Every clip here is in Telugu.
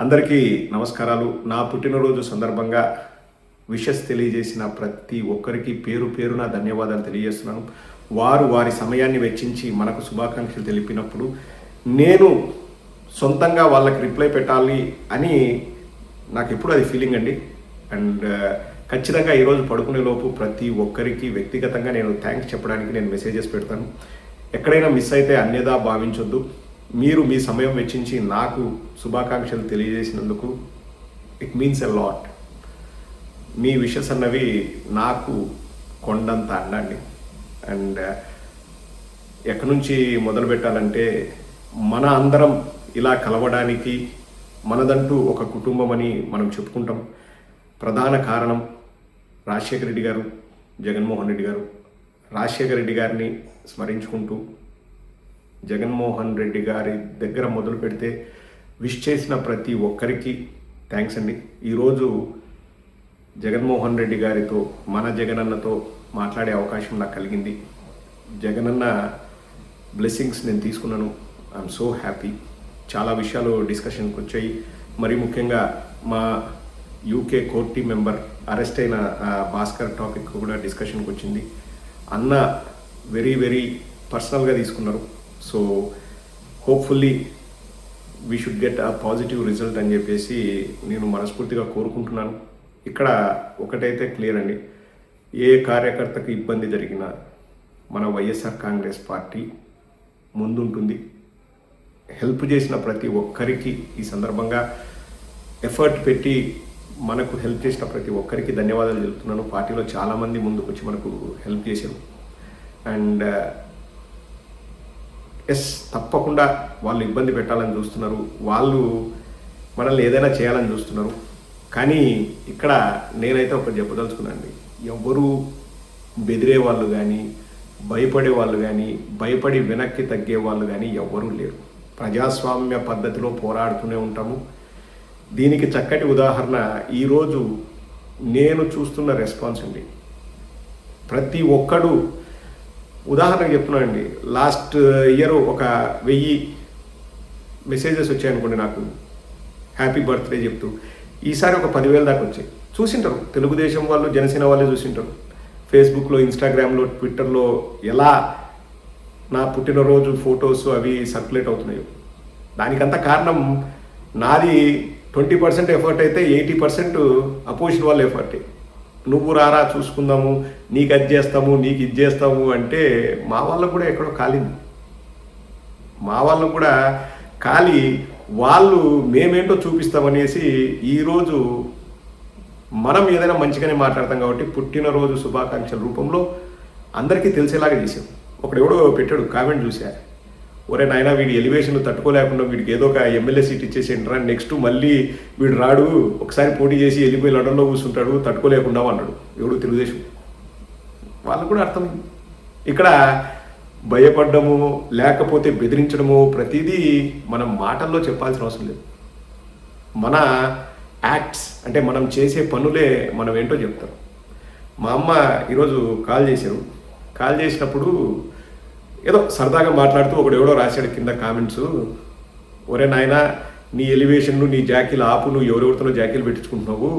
అందరికీ నమస్కారాలు. నా పుట్టినరోజు సందర్భంగా విషస్ తెలియజేసిన ప్రతి ఒక్కరికి పేరు పేరున ధన్యవాదాలు తెలియజేస్తున్నాను. వారు వారి సమయాన్ని వెచ్చించి మనకు శుభాకాంక్షలు తెలిపినప్పుడు నేను సొంతంగా వాళ్ళకి రిప్లై పెట్టాలి అని నాకు ఎప్పుడు అది ఫీలింగ్ అండి. అండ్ ఖచ్చితంగా ఈరోజు పడుకునే లోపు ప్రతి ఒక్కరికి వ్యక్తిగతంగా నేను థ్యాంక్స్ చెప్పడానికి నేను మెసేజెస్ పెడతాను. ఎక్కడైనా మిస్ అయితే అన్యదా భావించొద్దు. మీరు మీ సమయం వెచ్చించి నాకు శుభాకాంక్షలు తెలియజేసినందుకు ఇట్ మీన్స్ ఎ లాట్ మీ విషస్ అన్నవి నాకు కొండంత అండండి. అండ్ uh, ఎక్కడి నుంచి మొదలు పెట్టాలంటే మన అందరం ఇలా కలవడానికి మనదంటూ ఒక కుటుంబం అని మనం చెప్పుకుంటాం. ప్రధాన కారణం రాజశేఖర రెడ్డి గారు జగన్మోహన్ రెడ్డి గారు. రాజశేఖర రెడ్డి గారిని స్మరించుకుంటూ జగన్మోహన్ రెడ్డి గారి దగ్గర మొదలు పెడితే విష్ చేసిన ప్రతి ఒక్కరికి థ్యాంక్స్ అండి. ఈరోజు జగన్మోహన్ రెడ్డి గారితో మన జగనన్నతో మాట్లాడే అవకాశం నాకు కలిగింది. జగనన్న బ్లెస్సింగ్స్ నేను తీసుకున్నాను. ఐఎమ్ సో హ్యాపీ చాలా విషయాలు డిస్కషన్కి వచ్చాయి. మరి ముఖ్యంగా మా యూకే కోర్టీ మెంబర్ అరెస్ట్ అయిన భాస్కర్ టాపిక్ కూడా డిస్కషన్కి వచ్చింది. అన్న వెరీ వెరీ పర్సనల్గా తీసుకున్నారు. So hopefully we should get a positive result అని చెప్పేసి నేను మనస్ఫూర్తిగా కోరుకుంటున్నాను. ఇక్కడ ఒకటైతే క్లియర్ అండి. ఏ కార్యకర్తకు ఇబ్బంది జరిగినా మన వైఎస్ఆర్ కాంగ్రెస్ పార్టీ ముందుంటుంది. హెల్ప్ చేసిన ప్రతి ఒక్కరికి ఈ సందర్భంగా ఎఫర్ట్ పెట్టి మనకు హెల్ప్ చేసిన ప్రతి ఒక్కరికి ధన్యవాదాలు తెలుపుతున్నాను పార్టీలో చాలామంది ముందుకు వచ్చి మనకు హెల్ప్ చేశారు. అండ్ ఎస్ తప్పకుండా వాళ్ళు ఇబ్బంది పెట్టాలని చూస్తున్నారు. వాళ్ళు మనల్ని ఏదైనా చేయాలని చూస్తున్నారు. కానీ ఇక్కడ నేనైతే ఒకటి చెప్పదలుచుకున్నాను ఎవరు బెదిరే వాళ్ళు కానీ భయపడే వాళ్ళు కానీ భయపడి వెనక్కి తగ్గే వాళ్ళు కానీ ఎవరూ లేరు. ప్రజాస్వామ్య పద్ధతిలో పోరాడుతూనే ఉంటాము. దీనికి చక్కటి ఉదాహరణ ఈరోజు నేను చూస్తున్న రెస్పాన్స్ అండి. ప్రతి ఒక్కడు ఉదాహరణకు చెప్తున్నానండి. లాస్ట్ ఇయర్ ఒక వెయ్యి మెసేజెస్ వచ్చాయనుకోండి నాకు. హ్యాపీ బర్త్డే చెప్తూ. ఈసారి ఒక పదివేల దాకా వచ్చాయి. చూసింటారు. తెలుగుదేశం వాళ్ళు జనసేన వాళ్ళే చూసింటారు. ఫేస్బుక్లో ఇన్స్టాగ్రామ్లో ట్విట్టర్లో ఎలా నా పుట్టినరోజు ఫొటోస్ అవి సర్క్యులేట్ అవుతున్నాయో. దానికంత కారణం నాది ట్వంటీ పర్సెంట్ ఎఫర్ట్ అయితే ఎయిటీ పర్సెంట్ అపోజిషన్ వాళ్ళ ఎఫర్టే. నువ్వు రారా చూసుకుందాము నీకు అది చేస్తాము నీకు ఇది చేస్తాము అంటే మా వాళ్ళకు కూడా ఎక్కడో కాలింది. మా వాళ్ళకు కూడా ఖాళీ వాళ్ళు మేమేంటో చూపిస్తామనేసి ఈరోజు మనం ఏదైనా మంచిగానే మాట్లాడతాం కాబట్టి పుట్టినరోజు శుభాకాంక్షల రూపంలో అందరికీ తెలిసేలాగా చేసాం ఒకడు ఎవడో పెట్టాడు కామెంట్ చూసా ఒరే నాయన వీడి ఎలివేషన్ తట్టుకోలేకుండా వీడికి ఏదో ఒక ఎమ్మెల్యే సీట్ ఇచ్చేసేంట్రా నెక్స్ట్ మళ్ళీ వీడు రాడు ఒకసారి పోటీ చేసి వెళ్ళిపోయి లండన్లో కూర్చుంటాడు తట్టుకోలేకుండా అన్నాడు ఎవడు తెలుగుదేశం? వాళ్ళకు కూడా అర్థం ఇక్కడ భయపడ్డము లేకపోతే బెదిరించడము ప్రతిదీ మనం మాటల్లో చెప్పాల్సిన అవసరం లేదు. మన యాక్ట్స్ అంటే మనం చేసే పనులే మనం ఏంటో చెప్తారు. మా అమ్మ ఈరోజు కాల్ చేశారు. కాల్ చేసినప్పుడు ఏదో సరదాగా మాట్లాడుతూ ఒకడు ఎవడో రాశాడు కింద కామెంట్స్ ఒరే నాయన నీ ఎలివేషన్లు నీ జాకీలు ఆపు నువ్వు ఎవరెవరితోనో జాకీలు పెట్టించుకుంటున్నావు?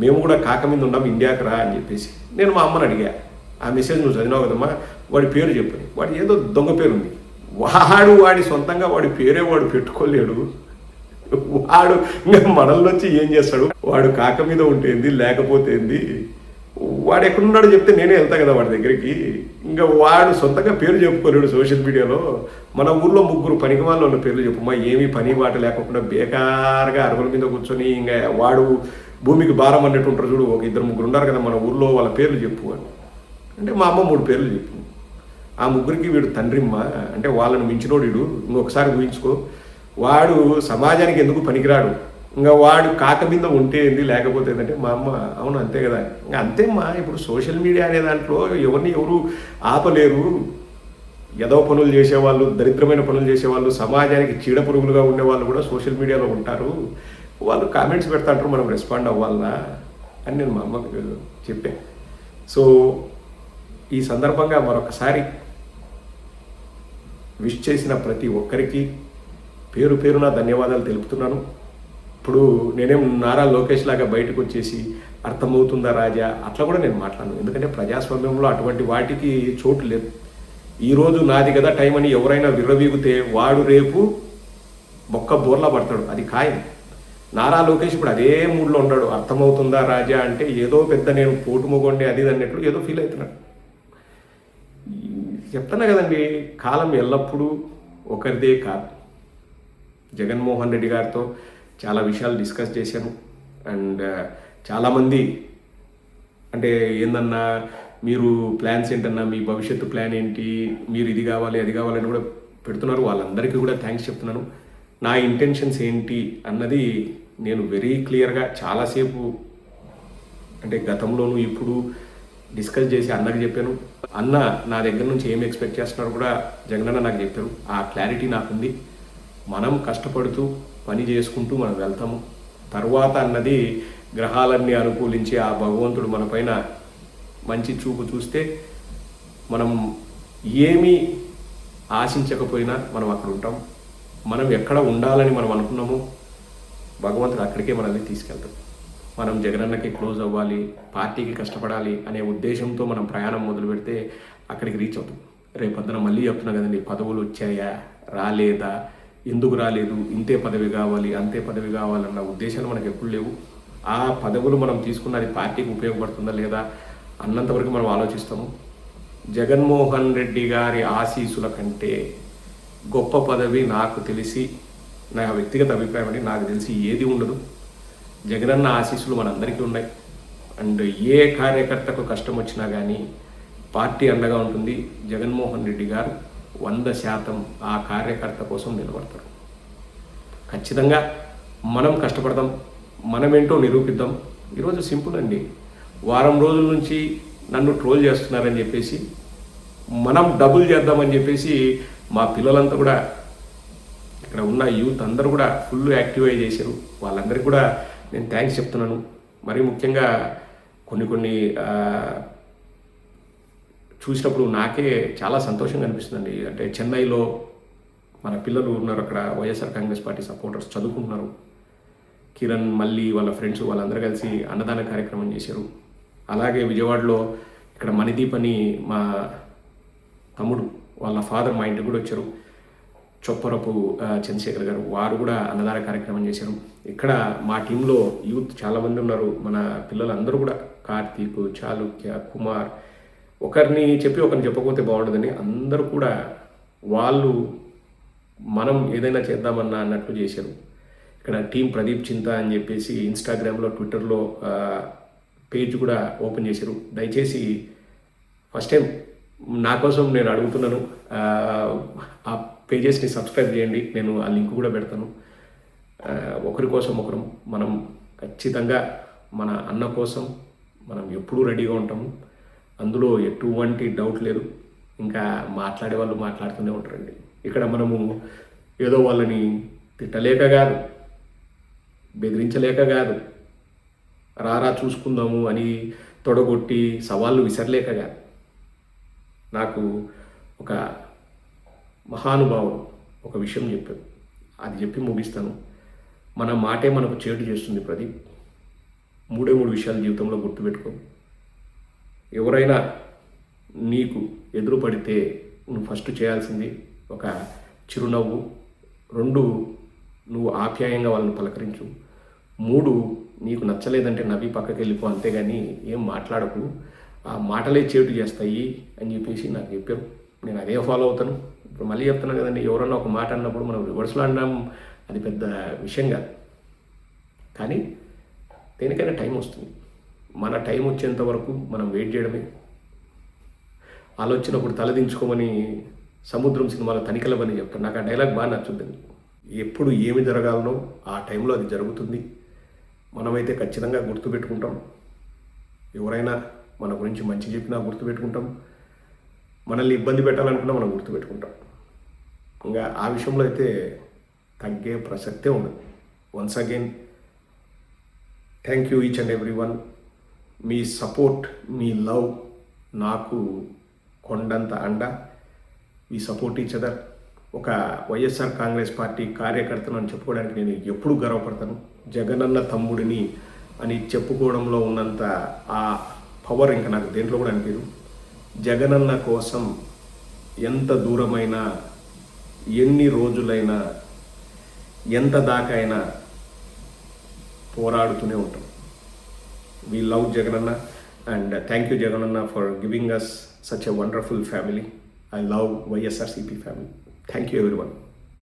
మేము కూడా కాక మీద ఉన్నాం ఇండియాకి రా అని చెప్పేసి నేను మా అమ్మని అడిగా. ఆ మెసేజ్ నువ్వు చదివినావు కదమ్మా వాడి పేరు చెప్పు వాడి ఏదో దొంగ పేరు ఉంది. వాడు వాడి సొంతంగా వాడి పేరే వాడు పెట్టుకోలేడు. వాడు ఇంకా మనల్ని వచ్చి ఏం చేస్తాడు? వాడు కాక మీద ఉంటేంది లేకపోతే వాడు ఎక్కడున్నాడో చెప్తే నేనే వెళ్తా కదా వాడి దగ్గరికి. ఇంకా వాడు సొంతంగా పేరు చెప్పుకోలేడు సోషల్ మీడియాలో. మన ఊర్లో ముగ్గురు పనికి వాళ్ళ పేర్లు చెప్పుమా ఏమీ పని బాట లేకుండా బేకారుగా అరుగుల మీద కూర్చొని ఇంకా వాడు భూమికి భారం అన్నట్టు ఉంటారు చూడు ఒక ఇద్దరు ముగ్గురు ఉన్నారు కదా మన ఊర్లో వాళ్ళ పేర్లు చెప్పు అని. అంటే మా అమ్మ మూడు పేర్లు చెప్పు. ఆ ముగ్గురికి వీడు తండ్రిమ్మ అంటే వాళ్ళని మించినోడు వీడు. ఇంకొకసారి ఊహించుకో వాడు సమాజానికి ఎందుకు పనికిరాడు? ఇంకా వాడు కాక మీద ఉంటే ఏంది? లేకపోతే ఏంటంటే మా అమ్మ అవును అంతే కదా. ఇంకా అంతేమ్మా ఇప్పుడు సోషల్ మీడియా అనే దాంట్లో ఎవరిని ఎవరు ఆపలేరు. ఏదో పనులు చేసేవాళ్ళు దరిద్రమైన పనులు చేసేవాళ్ళు సమాజానికి చీడ పురుగులుగా ఉండేవాళ్ళు కూడా సోషల్ మీడియాలో ఉంటారు. వాళ్ళు కామెంట్స్ పెడతాంటారు మనం రెస్పాండ్ అవ్వాలనా అని నేను మా అమ్మకి చెప్పాను సో ఈ సందర్భంగా మరొకసారి విష్ చేసిన ప్రతి ఒక్కరికి పేరు పేరున ధన్యవాదాలు తెలుపుతున్నాను. ఇప్పుడు నేనేం నారా లోకేష్ లాగా బయటకు వచ్చేసి అర్థమవుతుందా రాజా? అట్లా కూడా నేను మాట్లాడను. ఎందుకంటే ప్రజాస్వామ్యంలో అటువంటి వాటికి చోటు లేదు. ఈరోజు నాది కదా టైం అని ఎవరైనా విర్రవీగితే వాడు రేపు మొక్క బోర్లా పడతాడు. అది ఖాయం. నారా లోకేష్ ఇప్పుడు అదే మూడ్లో ఉన్నాడు. అర్థమవుతుందా రాజా? అంటే ఏదో పెద్ద నేను పోటు మొగొండి అది అన్నట్లు ఏదో ఫీల్ అవుతున్నాడు. చెప్తున్నా కదండి కాలం ఎల్లప్పుడూ ఒకరిదే కాదు. జగన్మోహన్ రెడ్డి గారితో చాలా విషయాలు డిస్కస్ చేశాను. అండ్ చాలామంది అంటే ఏందన్నా మీరు ప్లాన్స్ ఏంటన్నా మీ భవిష్యత్తు ప్లాన్ ఏంటి మీరు ఇది కావాలి అది కావాలని కూడా పెడుతున్నారు. వాళ్ళందరికీ కూడా థ్యాంక్స్ చెప్తున్నాను. నా ఇంటెన్షన్స్ ఏంటి అన్నది నేను వెరీ క్లియర్గా చాలాసేపు అంటే గతంలోనూ ఇప్పుడు డిస్కస్ చేసి అన్నకి చెప్పాను. అన్న నా దగ్గర నుంచి ఏం ఎక్స్పెక్ట్ చేస్తున్నారో కూడా జగనన్న నాకు చెప్పారు. ఆ క్లారిటీ నాకుంది. మనం కష్టపడుతూ పని చేసుకుంటూ మనం వెళ్తాము. తర్వాత అన్నది గ్రహాలన్నీ అనుకూలించి ఆ భగవంతుడు మనపైన మంచి చూపు చూస్తే మనం ఏమీ ఆశించకపోయినా మనం అక్కడ ఉంటాం. మనం ఎక్కడ ఉండాలని మనం అనుకున్నామో భగవంతుడు అక్కడికే మనల్ని తీసుకెళ్తాం మనం జగనన్నకి క్లోజ్ అవ్వాలి పార్టీకి కష్టపడాలి అనే ఉద్దేశంతో మనం ప్రయాణం మొదలు పెడితే అక్కడికి రీచ్ అవుతాం. రేపొద్దున మళ్ళీ చెప్తున్నా కదండి పదవులు వచ్చాయా రాలేదా ఎందుకు రాలేదు ఇంతే పదవి కావాలి అంతే పదవి కావాలన్న ఉద్దేశాలు మనకు ఎప్పుడు లేవు. ఆ పదవులు మనం తీసుకున్నది పార్టీకి ఉపయోగపడుతుందా లేదా అన్నంత వరకు మనం ఆలోచిస్తాము. జగన్మోహన్ రెడ్డి గారి ఆశీసుల కంటే గొప్ప పదవి నాకు తెలిసి నా వ్యక్తిగత అభిప్రాయం అని నాకు తెలిసి ఏది ఉండదు. జగనన్న ఆశీస్సులు మనందరికీ ఉన్నాయి. అండ్ ఏ కార్యకర్తకు కష్టం వచ్చినా కానీ పార్టీ అండగా ఉంటుంది జగన్మోహన్ రెడ్డి గారు. వంద శాతం ఆ కార్యకర్త కోసం నిలబడతారు. ఖచ్చితంగా మనం కష్టపడదాం మనమేంటో నిరూపిద్దాం. ఈరోజు సింపుల్ అండి. వారం రోజుల నుంచి నన్ను ట్రోల్ చేస్తున్నారని చెప్పేసి మనం డబుల్ చేద్దామని చెప్పేసి మా పిల్లలంతా కూడా ఇక్కడ ఉన్న యూత్ అందరూ కూడా ఫుల్ యాక్టివ్ అయి చేశారు. వాళ్ళందరికీ కూడా నేను థ్యాంక్స్ చెప్తున్నాను. మరీ ముఖ్యంగా కొన్ని కొన్ని చూసినప్పుడు నాకే చాలా సంతోషంగా అనిపిస్తుందండి. అంటే చెన్నైలో మన పిల్లలు ఉన్నారు అక్కడ వైఎస్ఆర్ కాంగ్రెస్ పార్టీ సపోర్టర్స్ చదువుకుంటున్నారు. కిరణ్ మళ్ళీ వాళ్ళ ఫ్రెండ్స్ వాళ్ళందరూ కలిసి అన్నదాన కార్యక్రమం చేశారు. అలాగే విజయవాడలో ఇక్కడ మణిదీప్ అని మా తమ్ముడు వాళ్ళ ఫాదర్ మా ఇంటికి కూడా వచ్చారు. చొప్పరపు చంద్రశేఖర్ గారు వారు కూడా అన్నదాన కార్యక్రమం చేశారు. ఇక్కడ మా టీంలో యూత్ చాలామంది ఉన్నారు. మన పిల్లలందరూ కూడా కార్తీక్ చాళుక్య కుమార్ ఒకరిని చెప్పి ఒకరిని చెప్పకపోతే బాగుండదని అందరూ కూడా వాళ్ళు మనం ఏదైనా చేద్దామన్నా అన్నట్లు చేశారు. ఇక్కడ టీం ప్రదీప్ చింత అని చెప్పేసి ఇన్స్టాగ్రామ్లో ట్విట్టర్లో పేజ్ కూడా ఓపెన్ చేశారు. దయచేసి ఫస్ట్ టైం నా కోసం నేను అడుగుతున్నాను. ఆ, పేజెస్ని సబ్స్క్రైబ్ చేయండి. నేను ఆ లింక్ కూడా పెడతాను. ఒకరి కోసం ఒకరు. మనం ఖచ్చితంగా మన అన్న కోసం మనం ఎప్పుడూ రెడీగా ఉంటాము. అందులో ఎటువంటి డౌట్ లేదు. ఇంకా మాట్లాడే వాళ్ళు మాట్లాడుతూనే ఉంటారండి. ఇక్కడ మనము ఏదో వాళ్ళని తిట్టలేక కాదు బెదిరించలేక కాదు రారా చూసుకుందాము అని తొడగొట్టి సవాళ్ళు విసరలేక కాదు. నాకు ఒక మహానుభావుడు ఒక విషయం చెప్పాడు. అది చెప్పి ముగిస్తాను. మన మాటే మనకు చేటు చేస్తుంది ప్రదీప్. మూడే మూడు విషయాలు జీవితంలో గుర్తుపెట్టుకో. ఎవరైనా నీకు ఎదురుపడితే నువ్వు ఫస్ట్ చేయాల్సింది ఒక చిరునవ్వు. రెండు నువ్వు ఆప్యాయంగా వాళ్ళని పలకరించు. మూడు నీకు నచ్చలేదంటే నవ్వి పక్కకి వెళ్ళిపో అంతేగాని ఏం మాట్లాడకు. ఆ మాటలే చేటు చేస్తాయి అని చెప్పేసి నాకు చెప్పారు. నేను అదే ఫాలో అవుతాను. ఇప్పుడు మళ్ళీ చెప్తున్నాను కదండి ఎవరన్నా ఒక మాట అన్నప్పుడు మనం రివర్స్లో అనడం అది పెద్ద విషయం కాదు. కానీ దేనికైనా టైం వస్తుంది. మన టైం వచ్చేంత వరకు మనం వెయిట్ చేయడమే. ఆలోచనప్పుడు తలదించుకోమని సముద్రం సినిమాలో తనిఖీల పని చెప్తాను. నాకు ఆ డైలాగ్ బాగా నచ్చుద్దండి ఎప్పుడు ఏమి జరగాలనో ఆ టైంలో అది జరుగుతుంది. మనమైతే ఖచ్చితంగా గుర్తుపెట్టుకుంటాం. ఎవరైనా మన గురించి మంచి చెప్పినా గుర్తుపెట్టుకుంటాం. మనల్ని ఇబ్బంది పెట్టాలనుకున్నా మనం గుర్తుపెట్టుకుంటాం. ఇంకా ఆ విషయంలో అయితే తగ్గే ప్రసక్తే ఉండదు. Once again thank you each and every one me support మీ లవ్ నాకు కొండంత అండ. వి సపోర్ట్ ఈచ్ అదర్ ఒక వైఎస్ఆర్ కాంగ్రెస్ పార్టీ కార్యకర్తను అని చెప్పుకోవడానికి నేను ఎప్పుడూ గర్వపడతాను. జగనన్న తమ్ముడిని అని చెప్పుకోవడంలో ఉన్నంత ఆ పవర్ ఇంకా నాకు దేంట్లో కూడా అనిపించదు. జగనన్న కోసం ఎంత దూరమైనా ఎన్ని రోజులైనా ఎంత దాకా అయినా పోరాడుతూనే ఉంటాం. we love Jagananna and thank you Jagananna for giving us such a wonderful family. I love YSRCP family. Thank you everyone.